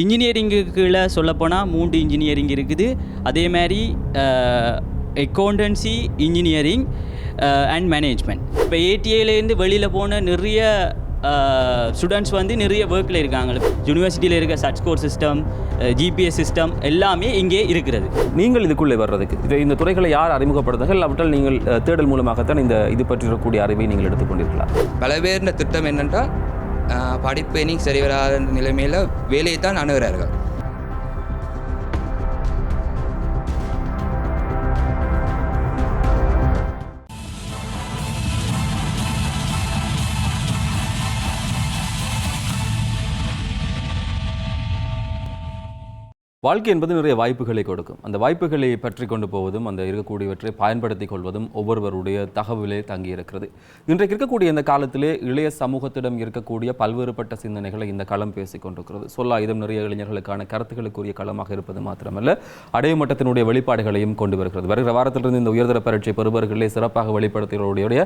Engineering கீழே சொல்லப்போனால் மூன்று இன்ஜினியரிங் இருக்குது. அதே மாதிரி அக்கௌண்டன்சி இன்ஜினியரிங் அண்ட் மேனேஜ்மெண்ட் இப்போ ஏடிஏலேருந்து வெளியில் போன நிறைய ஸ்டூடெண்ட்ஸ் வந்து நிறைய ஒர்க்கில் இருக்காங்க. யூனிவர்சிட்டியில் இருக்க சர்ச் கோர் சிஸ்டம் ஜிபிஎஸ் சிஸ்டம் எல்லாமே இங்கே இருக்கிறது. நீங்கள் இதுக்குள்ளே வர்றதுக்கு இது இந்த துறைகளை யார் அறிமுகப்படுத்துங்கள் இல்லாவிட்டால் நீங்கள் தேடல் மூலமாகத்தான் இந்த இது பற்றி இருக்கக்கூடிய அறிவை நீங்கள் எடுத்துக்கொண்டிருக்கலாம். பல பேர் திட்டம் என்னென்றால் படிப்பு இனி சரி வராத நிலைமையில் வேலையை தான் அணுகிறார்கள். வாழ்க்கை என்பது நிறைய வாய்ப்புகளை கொடுக்கும். அந்த வாய்ப்புகளை பற்றி கொண்டு போவதும் அந்த இருக்கக்கூடியவற்றை பயன்படுத்தி கொள்வதும் ஒவ்வொருவருடைய தகவலே தங்கி இருக்கிறது. இன்றைக்கு இருக்கக்கூடிய இந்த காலத்திலே இளைய சமூகத்திடம் இருக்கக்கூடிய பல்வேறுபட்ட சிந்தனைகளை இந்த களம் பேசிக் கொண்டிருக்கிறது. சொல்லாயுதம் நிறைய இளைஞர்களுக்கான கருத்துக்களுக்குரிய களமாக இருப்பது மாத்திரமல்ல அடைமட்டத்தினுடைய வெளிப்பாடுகளையும் கொண்டு வருகிறது. வருகிற வாரத்திலிருந்து இந்த உயர்தர பரீட்சை பெறுபவர்களை சிறப்பாக வெளிப்படுத்துகிறவருடைய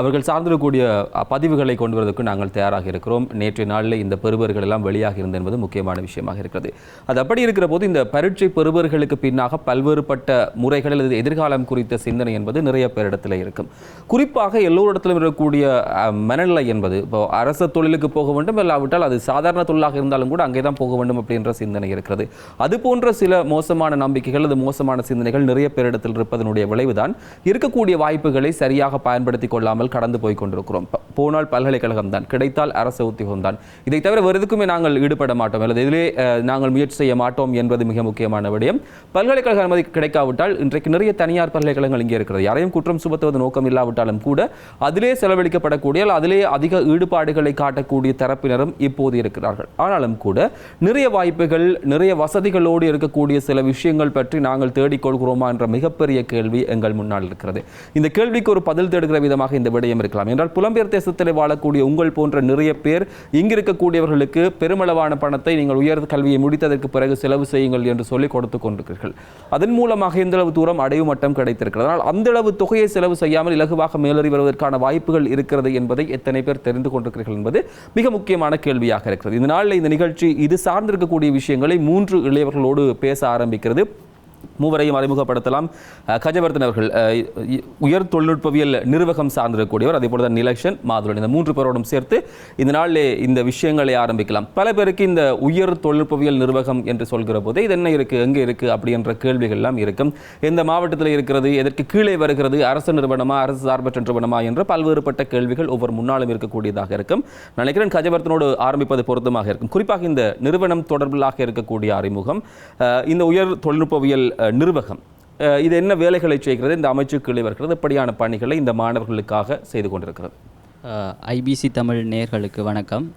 அவர்கள் சார்ந்திருக்கக்கூடிய பதிவுகளை கொண்டு வருவதற்கு நாங்கள் தயாராக இருக்கிறோம். நேற்றைய நாளில் இந்த பெறுபவர்கள் எல்லாம் வெளியாக இருந்தது என்பது முக்கியமான விஷயமாக இருக்கிறது. அது அப்படி இருக்கிற போது போது இந்த பரீட்சை பெறுபவர்களுக்கு பின்னாக பல்வேறுபட்ட முறைகள் அல்லது எதிர்காலம் குறித்த சிந்தனை என்பது நிறைய பேரிடத்தில் இருக்கும். குறிப்பாக எல்லோரிடத்திலும் இருக்கக்கூடிய மனநிலை என்பது இப்போ அரசு தொழிலுக்கு போக வேண்டும் இல்லாவிட்டால் அது சாதாரண தொழிலாக இருந்தாலும் கூட அங்கே தான் போக வேண்டும் அப்படின்ற சிந்தனை இருக்கிறது. அது போன்ற சில மோசமான நம்பிக்கைகள் அது மோசமான சிந்தனைகள் நிறைய பேரிடத்தில் இருப்பதனுடைய விளைவுதான். இருக்கக்கூடிய வாய்ப்புகளை சரியாக பயன்படுத்தி கொள்ளாமல் கடந்து போய் கொண்டிருக்கிறோம். போனால் பல்கலைக்கழகம் தான் கிடைத்தால் அரசு உத்தியோகம் தான் இதை தவிர வேறு எதுக்குமே நாங்கள் ஈடுபட மாட்டோம். அல்லது இதிலே நாங்கள் முயற்சி செய்ய மாட்டோம் என்பது மிக முக்கியமான விடயம். பல்கலைக்கழக அனுமதி கிடைக்காவிட்டால் இன்றைக்கு நிறைய தனியார் பல்கலைக்கழகங்கள் இங்கே இருக்கிறது. யாரையும் குற்றம் சுமத்துவது நோக்கம் இல்லாவிட்டாலும் கூட அதிலே செலவழிக்கப்படக்கூடிய அதிலே அதிக ஈடுபாடுகளை காட்டக்கூடிய தரப்பினரும் இப்போது இருக்கிறார்கள். ஆனாலும் கூட நிறைய வாய்ப்புகள் நிறைய வசதிகளோடு இருக்கக்கூடிய சில விஷயங்கள் பற்றி நாங்கள் தேடிக்கொள்கிறோமா என்ற மிகப்பெரிய கேள்வி எங்கள் முன்னால் இருக்கிறது. இந்த கேள்விக்கு ஒரு பதில் தேடுகிற விதமாக இந்த விடயம் இருக்கலாம். என்றால் புலம்பெயர் தேசத்தில் வாழக்கூடிய உங்கள் போன்ற நிறைய பேர் இங்கிருக்கக்கூடியவர்களுக்கு பெருமளவான பணத்தை நீங்கள் உயர் கல்வியை முடித்ததற்கு பிறகு செலவு செய்யுங்கள் என்று சொல்லி கொடுத்து கொண்டிருக்கிறீர்கள். அதன் மூலமாக இந்த அளவு தூரம் அடைவு மட்டம் கிடைத்திருக்கிறது? ஆனால் அந்த அளவு தொகையை செலவு செய்யாமல் இலகுவாக மேலேறி வருவதற்கான வாய்ப்புகள் இருக்கிறது என்பதை எத்தனை பேர் தெரிந்து கொண்டிருக்கிறீர்கள் என்பது மிக முக்கியமான கேள்வியாக இருக்கிறது. இந்த நாளில் இந்த நிகழ்ச்சி இது சார்ந்திருக்கக்கூடிய விஷயங்களை மூன்று இளையவர்களோடு பேச ஆரம்பிக்கிறது. மூவரையும் அறிமுகப்படுத்தலாம். கஜவர்தன் அவர்கள் இ- உயர் தொழில்நுட்பவியல் நிர்வாகம் சார்ந்திருக்கக்கூடியவர் அதே போல தான் நிலக்ஷன் மாதுளன். இந்த மூன்று பேரோடும் சேர்த்து இந்த நாளிலே இந்த விஷயங்களை ஆரம்பிக்கலாம். பல பேருக்கு இந்த உயர் தொழில்நுட்பவியல் நிர்வாகம் என்று சொல்கிற போதே இது என்ன இருக்குது எங்கே இருக்குது அப்படின்ற கேள்விகள் எல்லாம் இருக்கும். எந்த மாவட்டத்தில் இருக்கிறது எதற்கு கீழே வருகிறது அரசு நிறுவனமா அரசு சார்பற்ற நிறுவனமா என்ற பல்வேறுபட்ட கேள்விகள் ஒவ்வொரு முன்னாலும் இருக்கக்கூடியதாக இருக்கும். நினைக்கிறேன் கஜவர்த்தனோடு ஆரம்பிப்பது பொருத்தமாக இருக்கும். குறிப்பாக இந்த நிறுவனம் தொடர்பிலாக இருக்கக்கூடிய அறிமுகம் இந்த உயர் தொழில்நுட்பவியல் நிர்வாகம். இது என்ன வேலைகளை செய்கிறது? இந்த அமைச்சுக்கு கீழே வருகிறது. இப்படியான பணிகளை இந்த மாணவர்களுக்காக செய்து கொண்டிருக்கிறது. ஐபிசி தமிழ் நேர்களுக்கு வணக்கம்.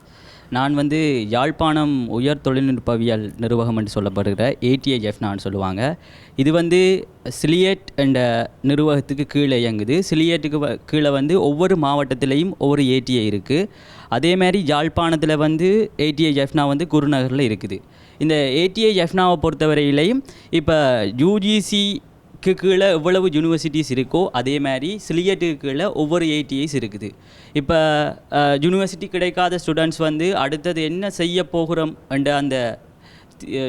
நான் வந்து யாழ்ப்பாணம் உயர் தொழில்நுட்பவியல் நிர்வாகம் என்று சொல்லப்படுகிற ஏடிஐஎஃப் நான் சொல்லுவாங்க. இது வந்து சிலியட் என்ற நிர்வாகத்துக்கு கீழே இயங்குது. சிலியட்டுக்கு வ- கீழே வந்து ஒவ்வொரு மாவட்டத்திலையும் ஒவ்வொரு ஏடிஐ இருக்குது அதே மாதிரி யாழ்ப்பாணத்தில் வந்து ஏடிஐஎஃப்னா வந்து குருநகரில் இருக்குது. இந்த ஏடிஐ எஃப்னாவை பொறுத்தவரையிலையும் இப்போ யூஜிசி க்கு கீழே எவ்வளவு யூனிவர்சிட்டிஸ் இருக்கோ அதே மாதிரி சிலியட்டுக்கு கீழே ஒவ்வொரு ஏடிஐஸ் இருக்குது. இப்போ யூனிவர்சிட்டி கிடைக்காத ஸ்டூடெண்ட்ஸ் வந்து அடுத்தது என்ன செய்ய போகிறோம் என்ற அந்த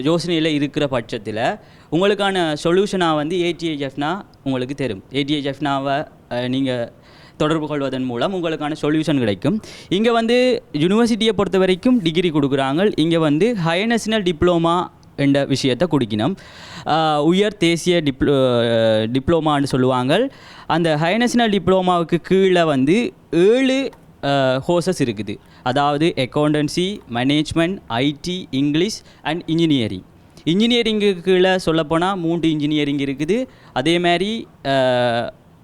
யோசனையில் இருக்கிற பட்சத்தில் உங்களுக்கான சொல்யூஷனாக வந்து ஏடிஐஎஃப்னா உங்களுக்கு தெரியும் ஏடிஐஎஃப்னாவை நீங்கள் தொடர்பு கொள்வதன் மூலம் உங்களுக்கான சொல்யூஷன் கிடைக்கும். இங்கே வந்து யூனிவர்சிட்டியை பொறுத்த வரைக்கும் டிகிரி கொடுக்குறாங்க. இங்கே வந்து ஹைநேஷனல் டிப்ளோமா என்ற விஷயத்தை குடிக்கணும். உயர் தேசிய டிப்ளோ டிப்ளோமான்னு சொல்லுவாங்க. அந்த ஹைநேஷனல் டிப்ளோமாவுக்கு கீழே வந்து ஏழு கோர்சஸ் இருக்குது. அதாவது accountancy management IT English and engineering இன்ஜினியரிங்குக்கு கீழே சொல்லப்போனால் மூன்று இன்ஜினியரிங் இருக்குது. அதே மாதிரி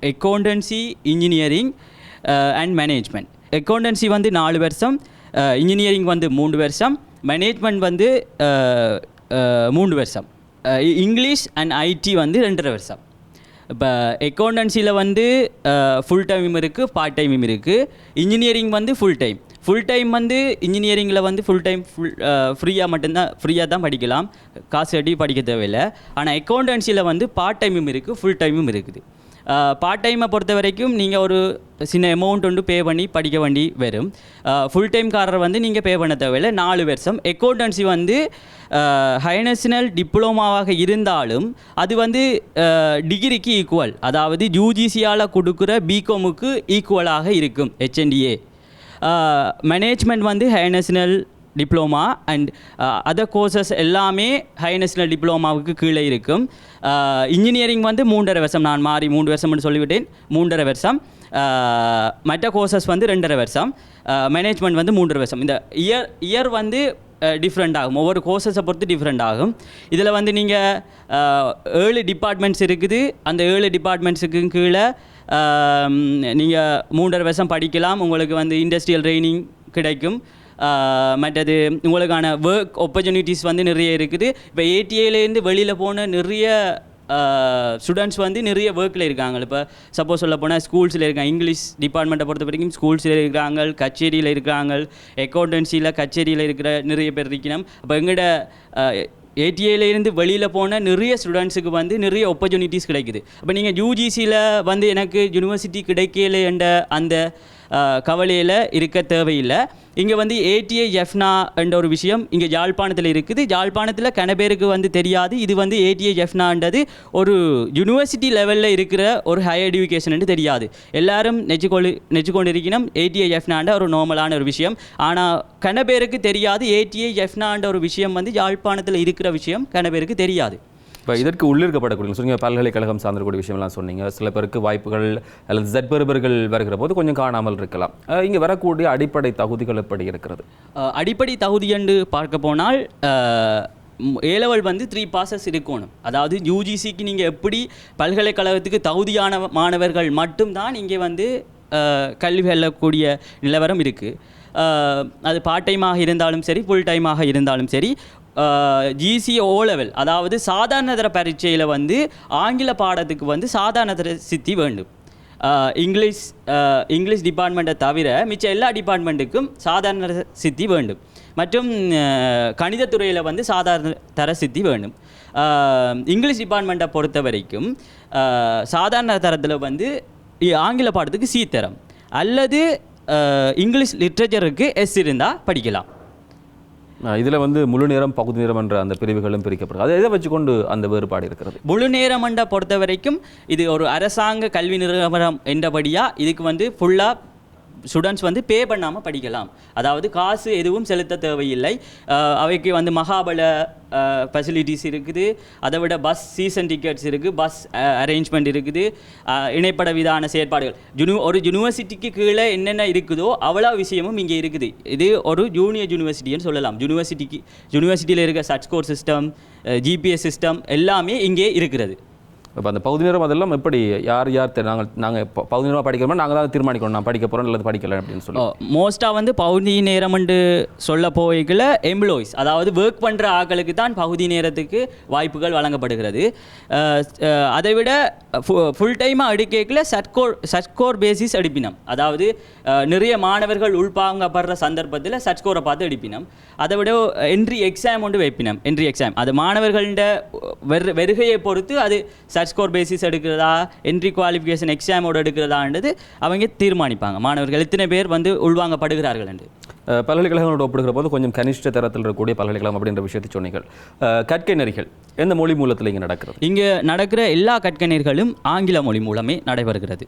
accountancy engineering and management accountancy வந்து நாலு வருஷம் uh, இன்ஜினியரிங் வந்து மூன்று வருஷம் மேனேஜ்மெண்ட் வந்து uh, uh, மூன்று வருஷம். இ- இங்கிலீஷ் அண்ட் ஐடி வந்து ரெண்டரை வருஷம். இப்போ அக்கௌண்டன்சியில் வந்து ஃபுல் டைமும் இருக்குது பார்ட் டைமும் இருக்குது இன்ஜினியரிங் வந்து ஃபுல் டைம் ஃபுல் டைம் வந்து இன்ஜினியரிங்கில் வந்து ஃபுல் டைம் ஃபுல் ஃப்ரீயாக மட்டும்தான் ஃப்ரீயாக தான் படிக்கலாம். காசு கட்டி படிக்க தேவையில்லை. ஆனால் அக்கௌண்டன்சியில் வந்து பார்ட் டைமும் இருக்குது ஃபுல் டைமும் இருக்குது. பார்ட் டைமை பொறுத்த வரைக்கும் நீங்கள் ஒரு சின்ன அமௌண்ட் வந்து பே பண்ணி படிக்க வேண்டி வரும். ஃபுல் டைம்காரர் வந்து நீங்கள் பே பண்ண தேவையில்லை நாலு வருஷம். அக்கௌண்டன்சி வந்து ஹைநேஷனல் டிப்ளமாவாக இருந்தாலும் அது வந்து டிகிரிக்கு ஈக்குவல் அதாவது யூஜிசியால் கொடுக்குற பிகாமுக்கு ஈக்குவலாக இருக்கும் ஹெச்என்டிஏ மேனேஜ்மெண்ட் வந்து high diploma and other courses எல்லாமே ஹை டிப்ளோமாவுக்கு கீழே இருக்கும். Uh, இன்ஜினியரிங் வந்து மூன்றரை வருஷம். நான் மாறி மூன்று வருஷம்னு சொல்லிவிட்டேன். மூன்றரை வருஷம். Uh, மற்ற கோர்சஸ் வந்து ரெண்டரை வருஷம். Uh, மேனேஜ்மெண்ட் வந்து மூன்றரை வருஷம். இந்த இயர் இயர் வந்து டிஃப்ரெண்ட் ஆகும். ஒவ்வொரு கோர்சஸை பொறுத்து டிஃப்ரெண்ட் ஆகும். இதில் வந்து நீங்கள் ஏழு டிபார்ட்மெண்ட்ஸ் இருக்குது. அந்த ஏழு டிபார்ட்மெண்ட்ஸுக்கு கீழே um, நீங்கள் மூன்றரை வருஷம் படிக்கலாம். உங்களுக்கு வந்து இண்டஸ்ட்ரியல் ட்ரைனிங் கிடைக்கும். மற்றது உங்களுக்கான ஒர்க் ஆப்பர்ச்சுனிட்டிஸ் வந்து நிறைய இருக்குது. இப்போ ஏடிஏலேருந்து வெளியில் போன நிறைய ஸ்டூடெண்ட்ஸ் வந்து நிறைய ஒர்க்கில் இருக்காங்க. இப்போ சப்போஸ் சொல்ல போனால் ஸ்கூல்ஸில் இருக்காங்க. இங்கிலீஷ் டிபார்ட்மெண்ட்டை பொறுத்த வரைக்கும் ஸ்கூல்ஸில் இருக்கிறாங்க கச்சேரியில் இருக்காங்க அக்கௌண்டன்சியில் கச்சேரியில் இருக்கிற நிறைய பேர் இருக்கணும். அப்போ எங்களோட ஏடிஏலேருந்து வெளியில் போன நிறைய ஸ்டூடெண்ட்ஸுக்கு வந்து நிறைய ஆப்பர்ச்சுனிட்டிஸ் கிடைக்குது. அப்போ நீங்கள் யூஜிசியில் வந்து எனக்கு யூனிவர்சிட்டி கிடைக்கல என்ற அந்த கவலையில் இருக்க தேவையில்லை. இங்கே வந்து ஏடிஐ எஃப்னா என்ற ஒரு விஷயம் இங்கே யாழ்ப்பாணத்தில் இருக்குது. யாழ்ப்பாணத்தில் கனபேருக்கு வந்து தெரியாது. இது வந்து ஏடிஏ எஃப்னான்றது ஒரு யூனிவர்சிட்டி லெவலில் இருக்கிற ஒரு ஹையர் எஜுகேஷன் தெரியாது. எல்லாரும் நெச்சுக்கொண்டு நெச்சுக்கொண்டு இருக்கணும் ஏடிஐ எஃப்னான்ற ஒரு நார்மலான ஒரு விஷயம். ஆனால் கனபேருக்கு தெரியாது. ஏடிஐ எஃப்னான்ற ஒரு விஷயம் வந்து யாழ்ப்பாணத்தில் இருக்கிற விஷயம் கனபேருக்கு தெரியாது. இப்போ இதற்கு உள்ளிருக்கப்படக்கூடிய சொன்னீங்க பல்கலைக்கழகம் சார்ந்தக்கூடிய விஷயம்லாம் சொன்னீங்க. சில பேருக்கு வாய்ப்புகள் அல்லது ஜட்பெறுபர்கள் வருகிற போது கொஞ்சம் காணாமல் இருக்கலாம். இங்கே வரக்கூடிய அடிப்படை தகுதிகள் எப்படி இருக்கிறது? அடிப்படை தகுதி என்று பார்க்க போனால் ஏலவல் வந்து த்ரீ பாசஸ் இருக்கணும். அதாவது யூஜிசிக்கு நீங்கள் எப்படி பல்கலைக்கழகத்துக்கு தகுதியான மாணவர்கள் மட்டும்தான் இங்கே வந்து கல்வி வெல்லக்கூடிய நிலவரம் இருக்குது அது பார்ட் டைமாக இருந்தாலும் சரி ஃபுல் டைமாக இருந்தாலும் சரி ஜிசி ஓ லெவல் அதாவது சாதாரணதர பரீட்சையில் வந்து ஆங்கில பாடத்துக்கு வந்து சாதாரணதர சித்தி வேண்டும். இங்கிலீஷ் இங்கிலீஷ் டிபார்ட்மெண்ட்டை தவிர மிச்ச எல்லா டிபார்ட்மெண்ட்டுக்கும் சாதாரண சித்தி வேண்டும். மற்றும் கணிதத்துறையில் வந்து சாதாரண தர சித்தி வேண்டும். இங்கிலீஷ் டிபார்ட்மெண்ட்டை பொறுத்த வரைக்கும் சாதாரண தரத்தில் வந்து ஆங்கில பாடத்துக்கு சி தரம். அல்லது இங்கிலீஷ் லிட்ரேச்சருக்கு எஸ் இருந்தால் படிக்கலாம். இதில் வந்து முழு நேரம் பகுதி நேரம் என்ற அந்த பிரிவுகளும் பிரிக்கப்படுது அதை எதை வச்சுக்கொண்டு அந்த வேறுபாடு இருக்கிறது? முழு நேரமண்ட பொறுத்த வரைக்கும் இது ஒரு அரசாங்க கல்வி நிறுவனம் என்றபடியாக இதுக்கு வந்து ஃபுல்லாக ஸ்டூடெண்ட்ஸ் வந்து பே பண்ணாமல் படிக்கலாம். அதாவது காசு எதுவும் செலுத்த தேவையில்லை. அவைக்கு வந்து மகாபல ஃபெசிலிட்டிஸ் இருக்குது. அதை விட பஸ் சீசன் டிக்கெட்ஸ் இருக்குது. பஸ் அரேஞ்ச்மெண்ட் இருக்குது. இணைப்பட விதான செயற்பாடுகள். ஜுனு ஒரு யூனிவர்சிட்டிக்கு கீழே என்னென்ன இருக்குதோ அவ்வளோ விஷயமும் இங்கே இருக்குது. இது ஒரு ஜூனியர் யூனிவர்சிட்டின்னு சொல்லலாம். யூனிவர்சிட்டிக்கு யூனிவர்சிட்டியில் இருக்க சட் ஸ்கோர் சிஸ்டம் ஜிபிஎஸ் சிஸ்டம் எல்லாமே இங்கே இருக்கிறது. இப்போ அந்த பகுதி நேரம் அதெல்லாம் எப்படி யார் யார் நாங்கள் நாங்கள் இப்போ பகுதி நேரம் படிக்கிறோமோ நாங்கள் தான் தீர்மானிக்கணும் நான் படிக்க போகிறோம் அல்லது படிக்கல அப்படின்னு சொல்லி. மோஸ்ட்டாக வந்து பகுதி நேரம்னு சொல்ல போய்க்குள்ள எம்ப்ளாயிஸ் அதாவது ஒர்க் பண்ணுற ஆட்களுக்கு தான் பகுதி நேரத்துக்கு வாய்ப்புகள் வழங்கப்படுகிறது. அதை விட ஃபுல் டைமாக அடிக்கல சட்கோர் சட்கோர் பேசிஸ் அடிப்பினம் அதாவது நிறைய மாணவர்கள் உள்பாங்கப்படுற சந்தர்ப்பத்தில் சட்கோரை பார்த்து அடிப்பினம் அதை விட என்ட்ரி எக்ஸாம் ஒன்று வைப்பினம் என்ட்ரி எக்ஸாம் அது மாணவர்கள்ட வெறு வெறுகையை பொறுத்து அது சர்ச் ஸ்கோர் பேசிஸ் எடுக்கிறதா என்ட்ரி குவாலிஃபிகேஷன் எக்ஸாமோட எடுக்கிறதான்றது அவங்க தீர்மானிப்பாங்க. மாணவர்கள் எத்தனை பேர் வந்து உள்வாங்கப்படுகிறார்கள் என்று. பல்கலைக்கழகங்களோட ஒப்பிடுகிற போது கொஞ்சம் கனிஷ்ட தரத்தில் இருக்கக்கூடிய பல்கலைக்கழகம் அப்படின்ற விஷயத்தை சொன்னீர்கள். கற்கை நெறிகள் எந்த மொழி மூலத்தில் இங்கே நடக்கிறது? இங்கே நடக்கிற எல்லா கற்கணிர்களும் ஆங்கில மொழி மூலமே நடைபெறுகிறது.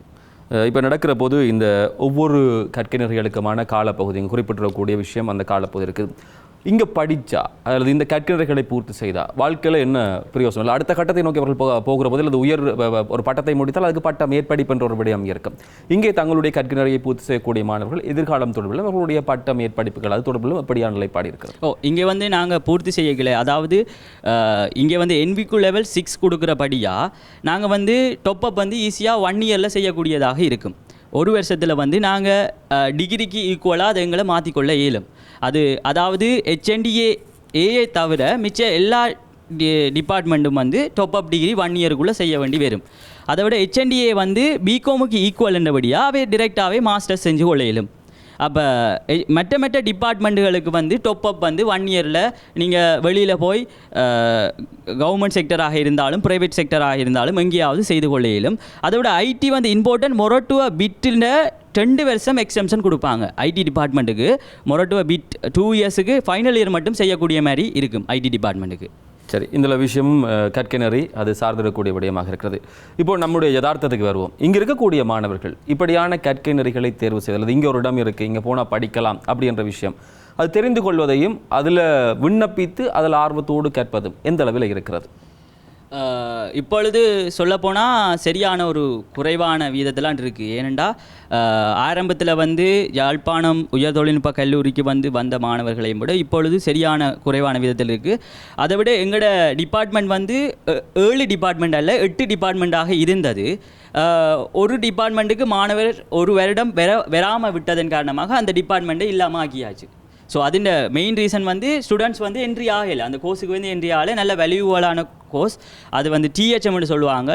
இப்போ நடக்கிற போது இந்த ஒவ்வொரு கற்கிணர்களுக்குமான காலப்பகுதி இங்கே குறிப்பிட்டிருக்கக்கூடிய விஷயம் அந்த காலப்பகுதி இருக்குது. இங்கே படித்தா அல்லது இந்த கற்கிணர்களை பூர்த்தி செய்தா வாழ்க்கையில் என்ன பிரயோசனம்? இல்லை அடுத்த கட்டத்தை நோக்கி அவர்கள் போக போகிற போது அல்லது உயர் வ- ஒரு பட்டத்தை முடித்தால் அதுக்கு பட்டம் ஏற்படிப்பு என்ற ஒரு விடயம் இருக்கும். இங்கே தங்களுடைய கற்கிணறையை பூர்த்தி செய்யக்கூடிய மாணவர்கள் எதிர்காலம் தொடர்பில் அவர்களுடைய பட்ட மேற்படிப்புகள் அது தொடர்பிலும் அப்படியான நிலைப்பாடு இருக்கிறது. ஓ இங்கே வந்து நாங்கள் பூர்த்தி செய்யக்கல அதாவது இங்கே வந்து என்விக்கு லெவல் சிக்ஸ் கொடுக்குறபடியாக நாங்கள் வந்து டொப்பப் வந்து ஈஸியாக ஒன் இயரில் செய்யக்கூடியதாக இருக்கும். ஒரு வருஷத்தில் வந்து நாங்கள் டிகிரிக்கு ஈக்குவலாக அதை எங்களை மாற்றிக்கொள்ள இயலும். அது அதாவது ஹெச்என்டிஏ ஏஏ தவிர மிச்ச எல்லா டிபார்ட்மெண்ட்டும் வந்து டொப்பப் டிகிரி ஒன் இயருக்குள்ளே செய்ய வேண்டி வரும். அதை விட ஹெச்என்டிஏ வந்து பிகாமுக்கு ஈக்குவல் என்றபடியாக அவை டிரெக்டாகவே மாஸ்டர்ஸ் செஞ்சு கொள்ள இயலும் அப்போ மற்ற மற்ற டிபார்ட்மெண்ட்டுகளுக்கு வந்து டொப் அப் வந்து ஒன் இயரில் நீங்கள் வெளியில் போய் கவர்மெண்ட் செக்டராக இருந்தாலும் ப்ரைவேட் செக்டராக இருந்தாலும் எங்கேயாவது செய்து கொள்ள இயலும் அதோட ஐடி வந்து இம்பார்ட்டன்ட் மொரட்டுவ பிட்டில் ரெண்டு வருஷம் எக்ஸ்டென்ஷன் கொடுப்பாங்க ஐடி டிபார்ட்மெண்ட்டுக்கு மொரட்டுவ பிட் டூ இயர்ஸுக்கு ஃபைனல் இயர் மட்டும் செய்யக்கூடிய மாதிரி இருக்கும் ஐடி டிபார்ட்மெண்ட்டுக்கு சரி இந்த விஷயம் கற்கிணறி அது சார்ந்திருக்கக்கூடிய விடயமாக இருக்கிறது. இப்போ நம்முடைய யதார்த்தத்துக்கு வருவோம். இங்கே இருக்கக்கூடிய மாணவர்கள் இப்படியான கற்கிணறிகளை தேர்வு செய்தல் இங்கே ஒரு இடம் இருக்குது இங்கே போனால் படிக்கலாம் அப்படின்ற விஷயம். அது தெரிந்து கொள்வதையும் அதில் விண்ணப்பித்து அதில் ஆர்வத்தோடு கற்பதும் எந்த அளவில் இருக்கிறது? இப்பொழுது சொல்லப்போனால் சரியான ஒரு குறைவான வீதத்திலாம் இருக்குது ஏனெண்டா ஆரம்பத்தில் வந்து யாழ்ப்பாணம் உயர் தொழில்நுட்ப கல்லூரிக்கு வந்து வந்த மாணவர்களையும் விட இப்பொழுது சரியான குறைவான விதத்தில் இருக்குது அதை விட எங்களோட டிபார்ட்மெண்ட் வந்து ஏழு டிபார்ட்மெண்ட் அல்ல எட்டு டிபார்ட்மெண்ட்டாக இருந்தது. ஒரு டிபார்ட்மெண்ட்டுக்கு மாணவர் ஒரு வருடம் வெற வெறாமல் விட்டதன் காரணமாக அந்த டிபார்ட்மெண்ட்டை இல்லாமல் ஆக்கியாச்சு ஸோ அதின் மெயின் ரீசன் வந்து ஸ்டூடெண்ட்ஸ் வந்து என்ட்ரி ஆகலை. அந்த கோர்ஸுக்கு வந்து என்ட்ரி ஆகலை. நல்ல வேல்யூவலான கோர்ஸ் அது வந்து டிஹெச்எம்னு சொல்லுவாங்க.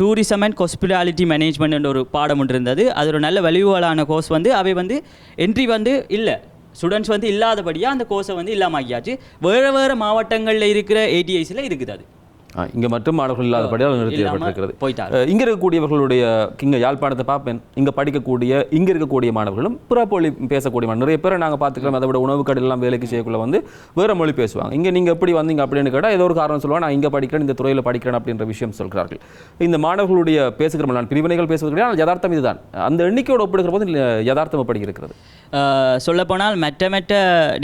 டூரிசம் அண்ட் ஹாஸ்பிட்டாலிட்டி மேனேஜ்மெண்ட் ஒரு பாடம் ஒன்று இருந்தது. அது ஒரு நல்ல வேல்யூவலான கோர்ஸ் வந்து அவை வந்து என்ட்ரி வந்து இல்லை. ஸ்டூடெண்ட்ஸ் வந்து இல்லாதபடியாக அந்த கோர்ஸை வந்து இல்லாமல் ஆகியாச்சு வேறு வேறு மாவட்டங்களில் இருக்கிற ஏடிஐஸில் இருக்குது அது. இங்கே மட்டும் மாணவர்கள் இல்லாதபடியால். அஹ், இங்க இருக்கக்கூடியவர்களுடைய இங்கே யாழ்ப்பாணத்தை பார்ப்பேன். இங்கே படிக்கக்கூடிய இங்கே இருக்கக்கூடிய மாணவர்களும் பிற மொழி பேசக்கூடிய நிறைய பேரை நாங்கள் பார்த்துக்கலாம் அதை விட உணவு கடையெல்லாம் வேலைக்கு செய்யக்குள்ள வந்து வேறு மொழி பேசுவாங்க. இங்கே நீங்கள் எப்படி வந்தீங்க அப்படின்னு கேட்டால் ஏதோ ஒரு காரணம் சொல்லுவாங்க. நான் இங்கே படிக்கிறேன் இந்த துறையில் படிக்கிறேன் அப்படின்ற விஷயம் சொல்கிறார்கள். இந்த மாணவர்களுடைய பேசுகிற நான் பிரிவினைகள் பேசுவது கிடையாது ஆனால் யதார்த்தம் இதுதான். அந்த எண்ணிக்கையோடு ஒப்பிடுகிற போது யதார்த்தம் எப்படி இருக்கிறது சொல்லப்போனால் மற்ற மற்ற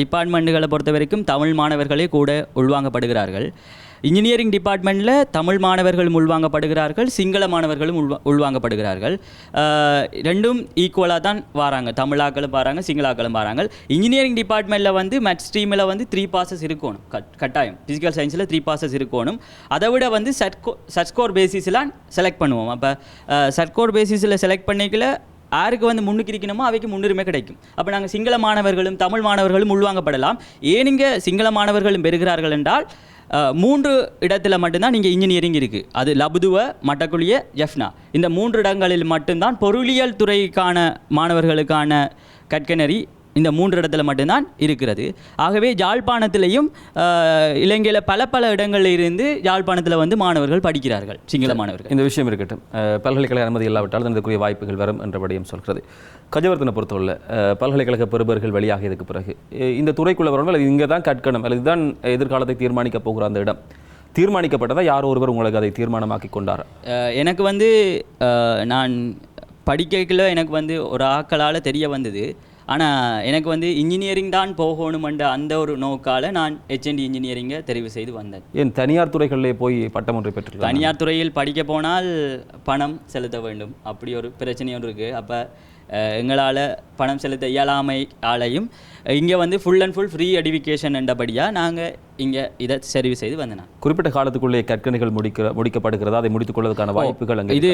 டிபார்ட்மெண்ட்டுகளை பொறுத்த வரைக்கும் தமிழ் மாணவர்களே கூட உள்வாங்கப்படுகிறார்கள். இன்ஜினியரிங் டிபார்ட்மெண்ட்டில் தமிழ் மாணவர்களும் உள்வாங்கப்படுகிறார்கள் சிங்கள மாணவர்களும் உள்வா உள்வாங்கப்படுகிறார்கள். ரெண்டும் ஈக்குவலாக தான் வராங்க. தமிழாக்களும் வராங்க சிங்களாக்களும் வராங்க. இன்ஜினியரிங் டிபார்ட்மெண்ட்டில் வந்து மேத் ஸ்ட்ரீமில் வந்து த்ரீ பாசஸ் இருக்கணும். கட் கட்டாயம். ஃபிசிக்கல் சயின்ஸில் த்ரீ பாசஸ் இருக்கணும். அதை விட வந்து சட்கோ சட்ஸ்கோர் பேசிஸ்லாம் செலக்ட் பண்ணுவோம். அப்போ சர்க்கோர் பேசிஸில் செலக்ட் பண்ணிக்கல யாருக்கு வந்து முன்னுக்கு இருக்கணுமோ அவைக்கு முன்னுரிமை கிடைக்கும். அப்போ நாங்கள் சிங்கள மாணவர்களும் தமிழ் மாணவர்களும் உள்வாங்கப்படலாம். ஏன் இங்கே சிங்கள மாணவர்களும் பெறுகிறார்கள் என்றால் மூன்று இடத்துல மட்டும்தான் நீங்கள் இன்ஜினியரிங் இருக்குது அது லபுதுவ மட்டக்குழிய ஜெஃப்னா. இந்த மூன்று இடங்களில் மட்டும்தான் பொருளியல் துறைக்கான மாணவர்களுக்கான கற்கனரி இந்த மூன்று இடத்துல மட்டும்தான் இருக்கிறது. ஆகவே யாழ்ப்பாணத்திலையும் அஹ், இலங்கையில் பல பல இடங்களில் இருந்து யாழ்ப்பாணத்தில் வந்து மாணவர்கள் படிக்கிறார்கள் சிங்கள மாணவர்கள். இந்த விஷயம் இருக்கட்டும். பல்கலைக்கழக அனுமதி இல்லாவிட்டால் அதற்குரிய வாய்ப்புகள் வரும் என்ற விடயம் சொல்கிறது. கஜவர்த்தனை பொறுத்தவரை பல்கலைக்கழக பெறுபர்கள் வெளியாகியதுக்கு பிறகு அஹ், இந்த துறைக்குள்ள வரவங்க இங்கே தான் கற்கணும். அல்லது இதுதான் எதிர்காலத்தை தீர்மானிக்க போகிற அந்த இடம். தீர்மானிக்கப்பட்டதா யாரோ ஒருவர் உங்களுக்கு அதை தீர்மானமாக்கி கொண்டார்? எனக்கு வந்து நான் படிக்கல எனக்கு வந்து ஒரு ஆக்களால் தெரிய வந்தது. ஆனால் எனக்கு வந்து இன்ஜினியரிங் தான் போகணுமென்ற அந்த ஒரு நோக்கால் நான் ஹெச்என்டி இன்ஜினியரிங்கை தெரிவு செய்து வந்தேன். ஏன் தனியார் துறைகளிலே போய் பட்டம் ஒன்றை பெற்றுக்கலாம்? தனியார் துறையில் படிக்க போனால் பணம் செலுத்த வேண்டும். அப்படி ஒரு பிரச்சனை ஒன்று இருக்குது அப்போ எங்களால் பணம் செலுத்த இயலாமை ஆளையும் இங்கே வந்து full and full free education என்றபடியாக நாங்கள் இங்கே இதை தெரிவு செய்து வந்தேன். நான். குறிப்பிட்ட காலத்துக்குள்ளே கற்கணிகள் முடிக்க முடிக்கப்படுகிறதா? அதை முடித்துக் கொள்வதற்கான வாய்ப்புகள் அங்கே இது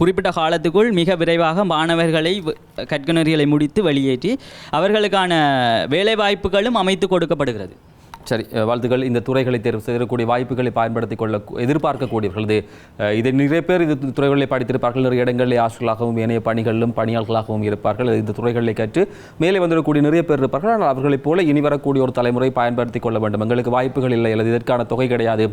குறிப்பிட்ட காலத்துக்குள் மிக விரைவாக மாணவர்களை கற்கனரிகளை முடித்து வெளியேற்றி அவர்களுக்கான வேலைவாய்ப்புகளும் அமைத்து கொடுக்கப்படுகிறது. சரி வாழ்த்துக்கள். இந்த துறைகளை தேர்வு செய்யக்கூடிய வாய்ப்புகளை பயன்படுத்திக் கொள்ள எதிர்பார்க்கக்கூடியவர்களது இது. இதை நிறைய பேர் இது துறைகளில் படித்திருப்பார்கள். நிறைய இடங்களில் ஆசிரியர்களாகவும் ஏனைய பணிகளிலும் பணியாளர்களாகவும் இருப்பார்கள். இந்த துறைகளை கற்று மேலே வந்துடக்கூடிய நிறைய பேர் இருப்பார்கள். ஆனால் அவர்களைப் போல இனி வரக்கூடிய ஒரு தலைமுறை பயன்படுத்திக் கொள்ள வேண்டும். எங்களுக்கு வாய்ப்புகள் இல்லை அல்லது இதற்கான தொகை கிடையாது.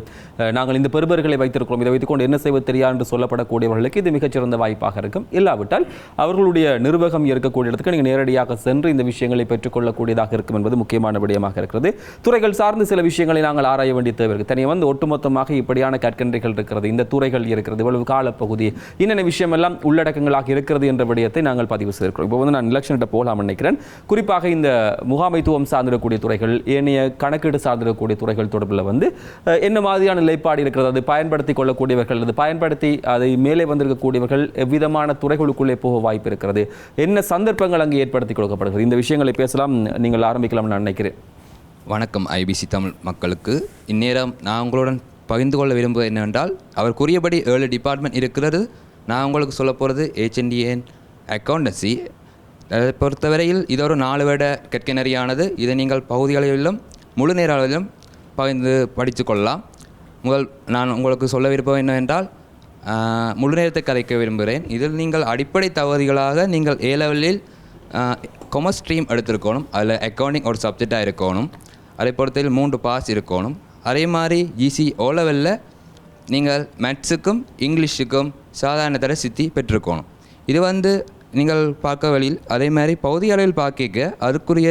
நாங்கள் இந்த பெருபர்களை வைத்திருக்கிறோம். இதை வைத்துக்கொண்டு என்ன செய்வது தெரியாது என்று சொல்லப்படக்கூடியவர்களுக்கு இது மிகச்சிறந்த வாய்ப்பாக இருக்கும். இல்லாவிட்டால் அவர்களுடைய நிர்வாகம் இருக்கக்கூடிய இடத்துக்கு நீங்கள் நேரடியாக சென்று இந்த விஷயங்களை பெற்றுக்கொள்ளக்கூடியதாக இருக்கும் என்பது முக்கியமான விடயமாக இருக்கிறது. துறைகள் சார்ந்து சில விஷயங்களை நாங்கள் ஆராய வேண்டிய தேவை இருக்குது தனியாக வந்து ஒட்டுமொத்தமாக இப்படியான கற்கன்றைகள் இருக்கிறது இந்த துறைகள் இருக்கிறது இவ்வளவு காலப்பகுதி என்னென்ன விஷயம் எல்லாம் உள்ளடக்கங்களாக இருக்கிறது என்ற விடயத்தை நாங்கள் பதிவு செய்திருக்கிறோம். இப்போ வந்து நான் எலெக்ஷன்கிட்ட போகலாம் நினைக்கிறேன். குறிப்பாக இந்த முகாமைத்துவம் சார்ந்திருக்கக்கூடிய துறைகள் ஏனைய கணக்கீடு சார்ந்திருக்கக்கூடிய துறைகள் தொடர்பில் வந்து என்ன மாதிரியான நிலைப்பாடு இருக்கிறது அது பயன்படுத்தி கொள்ளக்கூடியவர்கள் அது பயன்படுத்தி அதை மேலே வந்திருக்கக்கூடியவர்கள் எவ்விதமான துறைகளுக்குள்ளே போக வாய்ப்பு இருக்கிறது என்ன சந்தர்ப்பங்கள் அங்கே ஏற்படுத்தி கொடுக்கப்படுகிறது இந்த விஷயங்களை பேசலாம் நீங்கள் ஆரம்பிக்கலாம் நான் நினைக்கிறேன். வணக்கம் ஐபிசி தமிழ் மக்களுக்கு. இந்நேரம் நான் உங்களுடன் பகிர்ந்து கொள்ள விரும்புவது என்னவென்றால் அவர் கூறியபடி ஏழு டிபார்ட்மெண்ட் இருக்கிறது. நான் உங்களுக்கு சொல்ல போகிறது ஹெச்என்டிஎன் அக்கௌண்டன்சி அதை பொறுத்தவரையில் இது ஒரு நாலு வருட கற்கிணறியானது இதை நீங்கள் பகுதி அளவிலும் முழு நேர அளவிலும் பகிர்ந்து படித்து கொள்ளலாம். முதல் நான் உங்களுக்கு சொல்ல விருப்பம் என்னவென்றால் முழு நேரத்தை கதைக்க விரும்புகிறேன். இதில் நீங்கள் அடிப்படை தகுதிகளாக நீங்கள் ஏ லெவலில் கொமர்ஸ் ஸ்ட்ரீம் எடுத்திருக்கணும். அதில் அக்கௌண்டிங் ஒரு சப்ஜெக்டாக இருக்கணும். அதை பொறுத்தவரையில் மூன்று பாஸ் இருக்கணும். அதே மாதிரி ஜிசி ஓ லெவலில் நீங்கள் மேத்ஸுக்கும் இங்கிலீஷுக்கும் சாதாரண தர சித்தி பெற்றிருக்கணும். இது வந்து நீங்கள் பார்க்க வழியில் அதே மாதிரி பகுதி அளவில் பார்க்க அதுக்குரிய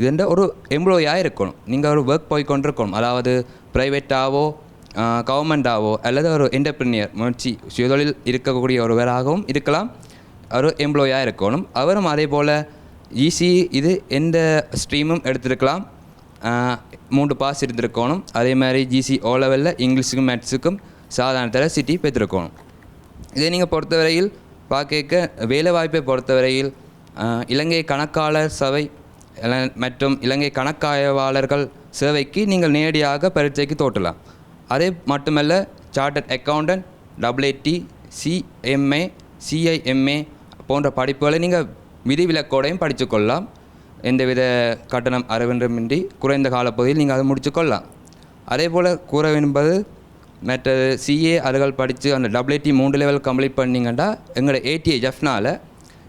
இதுன்ற ஒரு எம்ப்ளாயாக இருக்கணும். நீங்கள் ஒரு ஒர்க் போய் கொண்டிருக்கணும். அதாவது ப்ரைவேட்டாவோ கவர்மெண்ட்டாவோ அல்லது ஒரு என்டர்பிரினியர் முயற்சி சுயதொழில் இருக்கக்கூடிய ஒருவராகவும் இருக்கலாம். ஒரு எம்ப்ளாயாக இருக்கணும். அவரும் அதே போல் ஈஸி இது எந்த ஸ்ட்ரீமும் எடுத்திருக்கலாம். மூன்று பாஸ் இருந்திருக்கணும். அதே மாதிரி ஜிசி ஓ லெவலில் இங்கிலீஷுக்கும் மேத்ஸுக்கும் சாதாரணத்தில் சிட்டி பெற்றிருக்கணும். இதை நீங்கள் பொறுத்தவரையில் பார்க்க வேலைவாய்ப்பை பொறுத்தவரையில் இலங்கை கணக்காளர் சபை மற்றும் இலங்கை கணக்காய்வாளர்கள் சேவைக்கு நீங்கள் நேரடியாக பரீட்சைக்கு தோட்டலாம் அதே மட்டுமல்ல chartered accountant WD CMA CIMA போன்ற படிப்புகளை நீங்கள் விதிவிலக்கோடையும் படித்துக்கொள்ளலாம். எந்தவித கட்டணம் அறவின்றமின்றி குறைந்த காலப்பகுதியில் நீங்கள் அதை முடித்துக்கொள்ளலாம் அதே போல் கூற என்பது மற்றது சிஏ அதுகள் படித்து அந்த டபிள்யூடி மூன்று லெவல் கம்ப்ளீட் பண்ணீங்கன்னா எங்களோட ஏடிஐ ஜெஃப்னால்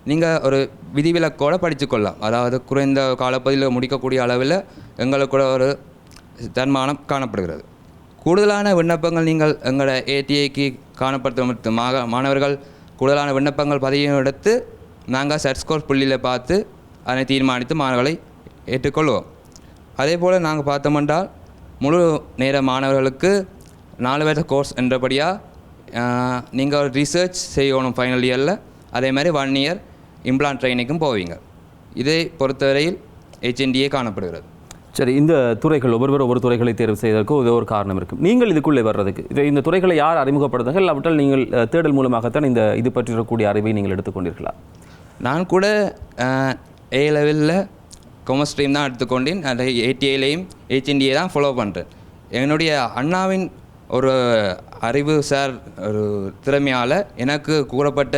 நீங்கள் ஒரு விதிவிலக்கோடு படித்துக்கொள்ளலாம் அதாவது குறைந்த காலப்பகுதியில் முடிக்கக்கூடிய அளவில் எங்களுக்கு கூட ஒரு தன்மானம் காணப்படுகிறது. கூடுதலான விண்ணப்பங்கள் நீங்கள் எங்களோட ஏடிஐக்கு காணப்படுத்தும் மாணவர்கள் கூடுதலான விண்ணப்பங்கள் பதவியும் எடுத்து நாங்கள் சட்ஸ்கோர் புள்ளியில் பார்த்து அதனை தீர்மானித்து மாணவர்களை ஏற்றுக்கொள்வோம். அதே போல் நாங்கள் பார்த்தோமென்றால் முழு நேர மாணவர்களுக்கு நாலு வருஷ கோர்ஸ் என்றபடியாக நீங்கள் ஒரு ரிசர்ச் செய்யணும் ஃபைனல் இயரில் அதே மாதிரி ஒன் இயர் இம்ப்ளான் ட்ரைனிங்கும் போவீங்க. இதை பொறுத்தவரையில் ஹெச்என்டிஏ காணப்படுகிறது. சரி இந்த துறைகள் ஒவ்வொருவர் ஒவ்வொரு துறைகளை தேர்வு செய்வதற்கு ஒரு ஒரு காரணம் இருக்கும் நீங்கள் இதுக்குள்ளே வர்றதுக்கு இதை இந்த துறைகளை யார் அறிமுகப்படுத்துங்கள் இல்லாவிட்டால் நீங்கள் தேடல் மூலமாகத்தான் இந்த இது பற்றி இருக்கக்கூடிய அறிவை நீங்கள் எடுத்துக்கொண்டீர்களா? நான் கூட ஏ லெவலில் கொமர்ஸ் ஸ்ட்ரீம் தான் எடுத்துக்கொண்டேன். அந்த ஏடிஐலையும் ஹெச்என்டிஏ தான் ஃபாலோ பண்ணுறேன் என்னுடைய அண்ணாவின் ஒரு அறிவு சார் ஒரு திறமையால் எனக்கு கூறப்பட்ட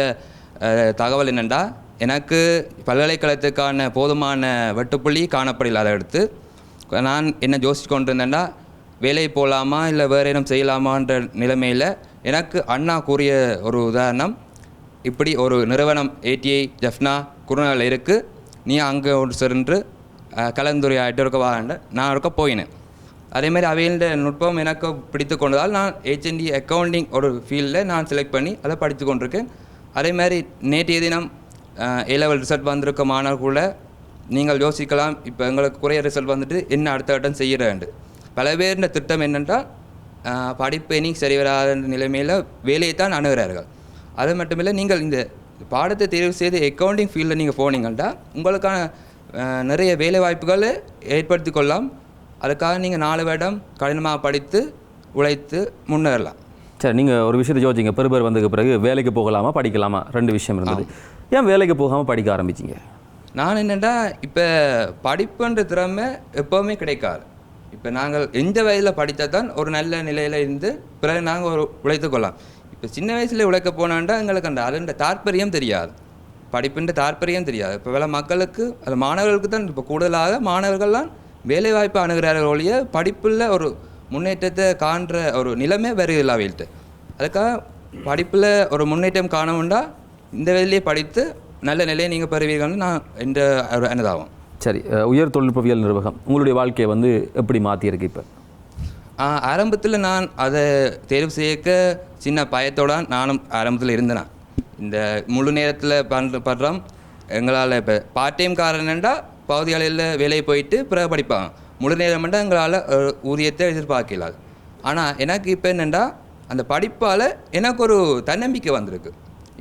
தகவல் என்னென்னா எனக்கு பல்கலைக்கழகத்துக்கான போதுமான வெட்டுப்புள்ளி காணப்படல எடுத்து நான் என்ன யோசிச்சு கொண்டிருந்தேன்னா வேலை போகலாமா இல்லை வேறு எதுவும் செய்யலாமான்ற நிலைமையில் எனக்கு அண்ணா கூறிய ஒரு உதாரணம் இப்படி ஒரு நிறுவனம் ஏடிஐ ஜஃப்னா குருநாள் இருக்குது நீ அங்கே ஒரு சென்று கலந்துரையாட்டு இருக்க வாண்ட நான் இருக்க போயினேன். அதேமாதிரி அவையோட நுட்பம் எனக்கு பிடித்து கொண்டதால் நான் ஹெச்என்டி அக்கௌண்டிங் ஒரு ஃபீல்டில் நான் செலக்ட் பண்ணி அதை படித்து கொண்டிருக்கேன். அதேமாதிரி நேற்றைய தினம் ஏ லெவல் ரிசல்ட் வந்திருக்க மாணவர் நீங்கள் யோசிக்கலாம் இப்போ எங்களுக்கு குறைய ரிசல்ட் வந்துட்டு என்ன அடுத்த கட்டம் செய்கிறேன் பல பேருடைய திட்டம் என்னென்றால் படிப்பு இனி சரி வராத நிலைமையில் வேலையை தான் அணுகிறார்கள். அது மட்டுமில்லை நீங்கள் இந்த பாடத்தை தேர்வு செய்து அக்கௌண்டிங் ஃபீல்டில் நீங்கள் போனீங்கன்னா உங்களுக்கான நிறைய வேலை வாய்ப்புகளை ஏற்படுத்தி கொள்ளலாம். அதுக்காக நீங்கள் நாலு வருடம் கடினமாக படித்து உழைத்து முன்னேறலாம். சரி நீங்கள் ஒரு விஷயத்தை யோசிச்சிங்க பெருபேர் வந்ததுக்கு பிறகு வேலைக்கு போகலாமா படிக்கலாமா? ரெண்டு விஷயம் இருந்தது. ஏன் வேலைக்கு போகாமல் படிக்க ஆரம்பிச்சிங்க? நான் என்னென்னா இப்போ படிப்புன்ற திறமை எப்போவுமே கிடைக்காது. இப்போ நாங்கள் எந்த வயதில் படித்தால் தான் ஒரு நல்ல நிலையில் இருந்து பிறகு நாங்கள் ஒரு உழைத்து கொள்ளலாம். இப்போ சின்ன வயசில் உழைக்க போனான்டா எங்களுக்கு அந்த அதன் தாற்பயம் தெரியாது. படிப்புன்ற தாற்பயம் தெரியாது. இப்போ வேலை மக்களுக்கு அது மாணவர்களுக்கு தான் இப்போ கூடுதலாக மாணவர்கள்லாம் வேலைவாய்ப்பு அணுகிறார்கள் ஒழிய படிப்பில் ஒரு முன்னேற்றத்தை காண்ற ஒரு நிலைமை வேறு இல்லாவிட்டு அதுக்காக படிப்பில் ஒரு முன்னேற்றம் காணவுண்டா? இந்த வயதிலே படித்து நல்ல நிலையை நீங்கள் பெறுவீர்கள்னு நான் என்ற ஒரு அனுதாபம் சரி உயர் தொழில்நுட்பவியல் நிர்வாகம் உங்களுடைய வாழ்க்கையை வந்து எப்படி மாற்றியிருக்கு இப்போ? ஆரம்பத்தில் நான் அதை தேர்வு செய்யக்க சின்ன பயத்தோட நானும் ஆரம்பத்தில் இருந்தேன். இந்த முழு நேரத்தில் பண்ணுற படுறோம் எங்களால் இப்போ பார்ட் டைம் காரணம்டா பகுதி அளவில் வேலையை போயிட்டு பிறகு படிப்பாங்க முழு நேரம்டா எங்களால் ஒரு ஊதியத்தை எதிர்பார்க்கலாது ஆனால் எனக்கு இப்போ என்னென்னா அந்த படிப்பால் எனக்கு ஒரு தன்னம்பிக்கை வந்திருக்கு.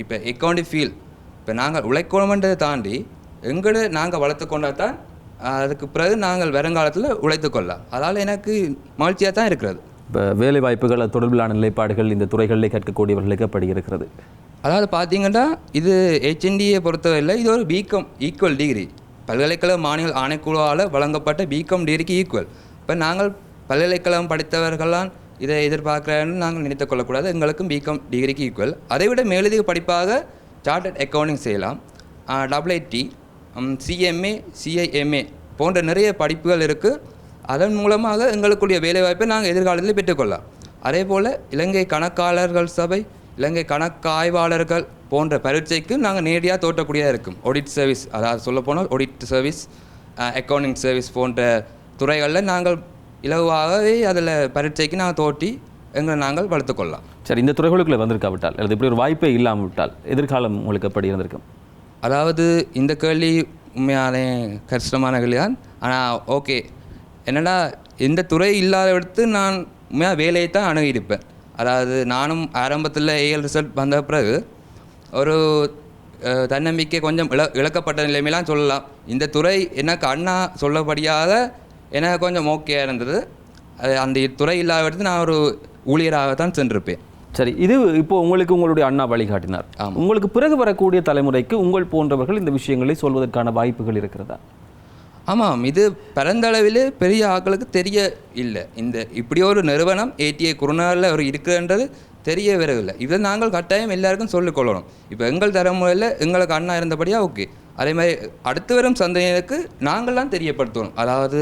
இப்போ எக்கௌண்டி ஃபீல் இப்போ நாங்கள் உழைக்கணுமென்றதை தாண்டி எங்களை நாங்கள் வளர்த்து கொண்டா தான் அதுக்கு பிறகு நாங்கள் வருங்காலத்தில் உழைத்து கொள்ளலாம். அதால் எனக்கு மகிழ்ச்சியாக தான் இருக்கிறது. இப்போ வேலை வாய்ப்புகள் தொடர்பிலான நிலைப்பாடுகள் இந்த துறைகளிலே கற்கக்கூடியவர்களுக்கு எப்படி இருக்கிறது? அதாவது பார்த்தீங்கன்னா இது ஹெச்என்டியை பொறுத்தவரையில் இது ஒரு பிகாம் ஈக்குவல் டிகிரி பல்கலைக்கழக மாநில ஆணைக்குழுவால் வழங்கப்பட்ட பிகாம் டிகிரிக்கு ஈக்குவல் இப்போ நாங்கள் பல்கலைக்கழகம் படித்தவர்களாம் இதை எதிர்பார்க்குறேன்னு நாங்கள் நினைத்துக் கொள்ளக்கூடாது. எங்களுக்கும் பிகாம் டிகிரிக்கு ஈக்குவல் அதை விட மேலதிக படிப்பாக சார்ட்டர்ட் அக்கவுண்டிங் செய்யலாம். டபிள்ஐடி சிஎம்ஏ சிஐஎம்ஏ போன்ற நிறைய படிப்புகள் இருக்குது அதன் மூலமாக எங்களுக்குரிய வேலைவாய்ப்பை நாங்கள் எதிர்காலத்தில் பெற்றுக்கொள்ளலாம். அதே போல் இலங்கை கணக்காளர்கள் சபை இலங்கை கணக்காய்வாளர்கள் போன்ற பரீட்சைக்கு நாங்கள் நேரடியாக தோட்டக்கூடியதாக இருக்கும். ஆடிட் சர்வீஸ் அதாவது சொல்லப்போனால் ஆடிட் சர்வீஸ் அக்கௌண்டிங் சர்வீஸ் போன்ற துறைகளில் நாங்கள் இலகுவாகவே அதில் பரீட்சைக்கு நாங்கள் தோட்டி எங்களை நாங்கள் வளர்த்துக்கொள்ளலாம். சரி இந்த துறைகளுக்குள்ள வந்திருக்காவிட்டால் அல்லது இப்படி ஒரு வாய்ப்பே இல்லாமல் விட்டால் எதிர்காலம் உங்களுக்கு எப்படி இருந்திருக்கும்? அதாவது இந்த கேள்வி உண்மையான கஷ்டமான கேள்வி தான் ஆனால் ஓகே என்னடா இந்த துறை இல்லாத எடுத்து நான் உண்மையாக வேலையை தான் அணுகியிருப்பேன். அதாவது நானும் ஆரம்பத்தில் ஏஎல் ரிசல்ட் வந்த பிறகு ஒரு தன்னம்பிக்கை கொஞ்சம் இழ இழக்கப்பட்ட நிலைமையெல்லாம் சொல்லலாம். இந்த துறை எனக்கு அண்ணா சொல்லப்படியாத எனக்கு கொஞ்சம் ஓகேயாக இருந்தது. அது அந்த துறை இல்லாத எடுத்து நான் ஒரு ஊழியராக தான் சென்றிருப்பேன். சரி இது இப்போ உங்களுக்கு உங்களுடைய அண்ணா வழிகாட்டினார். ஆமாம். உங்களுக்கு பிறகு வரக்கூடிய தலைமுறைக்கு உங்கள் போன்றவர்கள் இந்த விஷயங்களை சொல்வதற்கான வாய்ப்புகள் இருக்கிறதா? ஆமாம் இது பரந்தளவில் பெரிய ஆட்களுக்கு தெரிய இல்லை. இந்த இப்படி ஒரு நிறுவனம் ஏடிஐ குருநாளில் ஒரு இருக்குன்றது தெரிய வரவில்லை இதை நாங்கள் கட்டாயம் எல்லாருக்கும் சொல்லிக் கொள்ளணும். இப்போ எங்கள் தலைமுறையில் எங்களுக்கு அண்ணா இருந்தபடியா ஓகே. அதே மாதிரி அடுத்து வரும் சந்ததியினருக்கு நாங்கள்லாம் தெரியப்படுத்தணும். அதாவது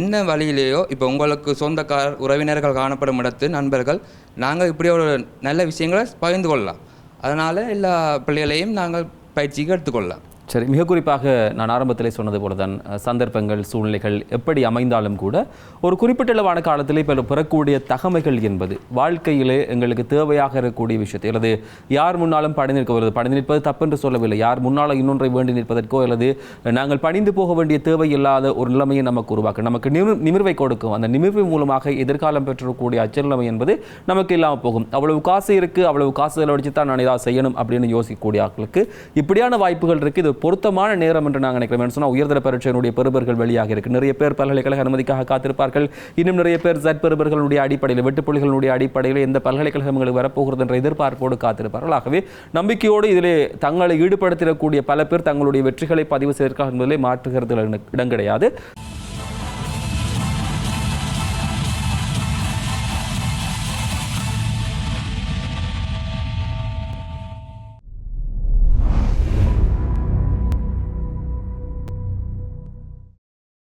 என்ன வழியிலேயோ இப்போ உங்களுக்கு சொந்தக்கார் உறவினர்கள் காணப்படும் இடத்து நண்பர்கள் நாங்கள் இப்படி ஒரு நல்ல விஷயங்களை பகிர்ந்து கொள்ளலாம். அதனால் எல்லா பிள்ளைகளையும் நாங்கள் பயிற்சிக்கு எடுத்துக்கொள்ளலாம். சரி மிக குறிப்பாக நான் ஆரம்பத்திலே சொன்னது போல தான் சந்தர்ப்பங்கள் சூழ்நிலைகள் எப்படி அமைந்தாலும் கூட ஒரு குறிப்பிட்ட அளவான காலத்திலே இப்போ பெறக்கூடிய தகமைகள் என்பது வாழ்க்கையிலே எங்களுக்கு தேவையாக இருக்கக்கூடிய விஷயத்தை அல்லது யார் முன்னாலும் பணிந்து நிற்க வருது பணிந்து நிற்பது தப்பென்று சொல்லவில்லை. யார் முன்னால் இன்னொன்றை வேண்டி நிற்பதற்கோ அல்லது நாங்கள் பணிந்து போக வேண்டிய தேவை இல்லாத ஒரு நிலைமையை நமக்கு உருவாக்க நமக்கு நிமிர் நிமிர்வை கொடுக்கும். அந்த நிமிர்வு மூலமாக எதிர்காலம் பெற்றிருக்கக்கூடிய அச்சநிலைமை என்பது நமக்கு இல்லாமல் போகும். அவ்வளவு காசு இருக்குது அவ்வளவு காசு செலவழிச்சு தான் நான் ஏதாவது செய்யணும் அப்படின்னு யோசிக்கக்கூடிய ஆட்களுக்கு இப்படியான வாய்ப்புகள் இருக்குது இது பொருத்தமான நேரம் என்று நாங்கள் நினைக்கிறோம் சொன்னால் உயர்தர பரீட்சையினுடைய பெறுபர்கள் வெளியாக இருக்கு. நிறைய பேர் பல்கலைக்கழக அனுமதிக்காக காத்திருப்பார்கள். இன்னும் நிறைய பேர் ஜட் பெறுபர்களுடைய அடிப்படையில் வெட்டுப்புள்ளிகளுடைய அடிப்படையில் எந்த பல்கலைக்கழகங்களுக்கு வரப்போகிறது என்ற எதிர்பார்ப்போடு காத்திருப்பார்கள். ஆகவே நம்பிக்கையோடு இதிலே தங்களை ஈடுபடுத்திடக்கூடிய பல பேர் தங்களுடைய வெற்றிகளை பதிவு செய்வதற்காக என்பதிலே மாற்றுகிறது இடம் கிடையாது.